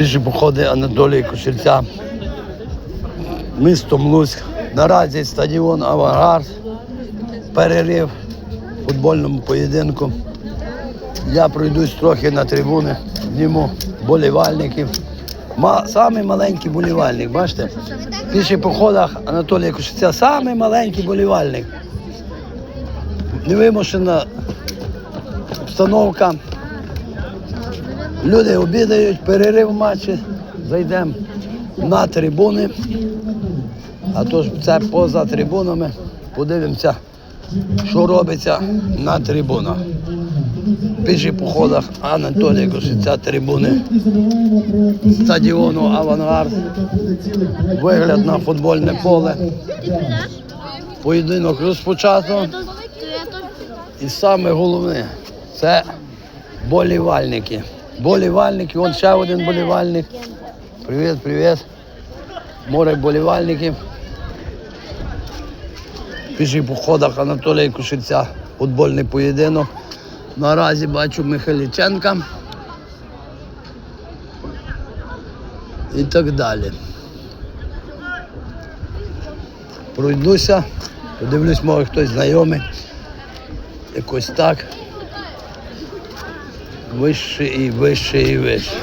Піші походи Анатолія Кошельця. Містом Луцьк. Наразі стадіон Авангард. Перерив в футбольному поєдинку. Я пройдусь трохи на трибуни, зніму болівальників. Ма, самий маленький болівальник, бачите? В піших походах Анатолія Кошельця самий маленький болівальник. Невимушена обстановка. Люди обідають, перерив матчі, зайдемо на трибуни, а то ж це поза трибунами. Подивимося, що робиться на трибунах. В піших походах Анатолія Кошиця трибуни стадіону Авангард. Вигляд на футбольне поле. Поєдинок розпочато. І саме головне це болівальники. Болівальники, вон ще один болівальник. Привіт, привіт. Море болівальників. В піших походах Анатолія Кушиця футбольний поєдинок. Наразі бачу Михайліченка. І так далі. Пройдуся, подивлюсь, може хтось знайомий. Якось так. Вище і вище і вище.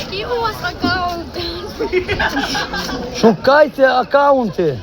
Який у вас аккаунт? Шукайте аккаунти.